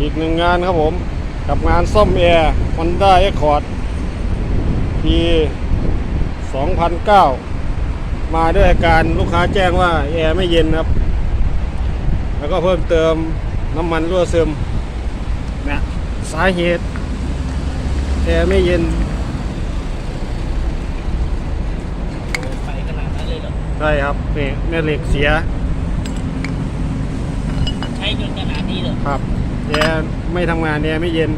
อีกหนึ่งงานครับผม กับงานซ่อมแอร์ Honda Accord ปี2009 มาด้วยอาการลูกค้าแจ้งว่าแอร์ไม่เย็นครับ แล้วก็เพิ่มเติมน้ำมันรั่วซึมนะสาเหตุแอร์ไม่เย็นไปขนาดนั้นเลยเหรอใช่ครับนี่แม่เหล็กเสีย ใช้จนขนาดนี้เหรอครับ แอร์ไม่ทำงานแอร์ไม่เย็น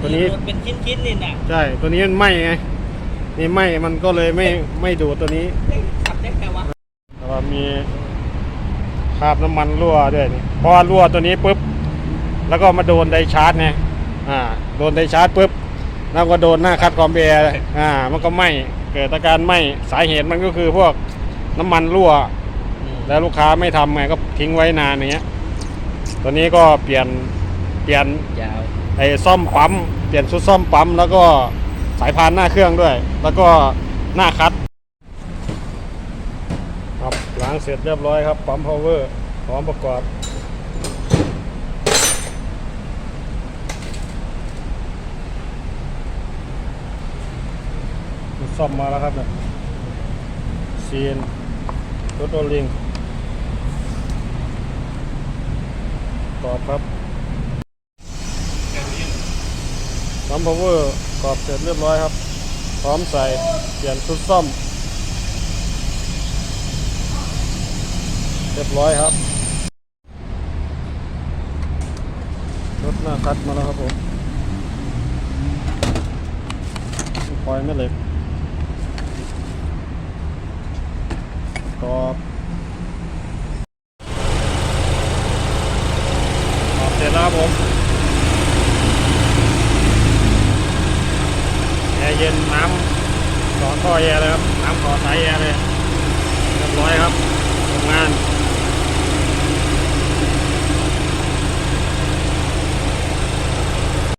ตัวนี้รถเป็นชิ้นๆนี่นะใช่ ตัวนี้มันไหม้ไงนี่ไหม้มันก็เลยไม่ไม่ดูดตัวนี้ได้ขับได้แค่วะแล้วก็มีคราบน้ำมันรั่วด้วยนี่เพราะว่ารั่วตัวนี้ปุ๊บ แล้วก็มาโดนไดชาร์จไงอ่า โดนไดชาร์จปุ๊บแล้วก็โดนหน้าคัดคอมเบียร์อ่า มันก็ไหม้เกิดอาการไหม้สาเหตุมันก็คือพวกน้ำมันรั่ว แล้วลูกค้าไม่ทำไงก็ทิ้งไว้นานอย่างเงี้ย ตัวนี้ก็เปลี่ยนเปลี่ยนยาวไอ้ซ่อมปั๊มเปลี่ยนชุดซ่อมปั๊มแล้วก็สายพานหน้าเครื่องด้วย แล้วก็หน้าคัดครับล้างเสร็จเรียบร้อยครับปั๊มพาวเวอร์พร้อมประกอบซ่อมมาแล้วครับเนี่ยซีนรถโอลิง กรอบครับปั๊มพาวเวอร์กรอบเสร็จเรียบร้อยครับ พร้อมใส่เปลี่ยนชุดซ่อม เรียบร้อยครับ รถหน้าคัดมาแล้วครับผมปล่อยไม่เหล็กกรอบกรอบเสร็จแล้วครับผมแอร์ เย็นน้ำขอท่อแอร์เลยครับ น้ำขอสายแอร์เลย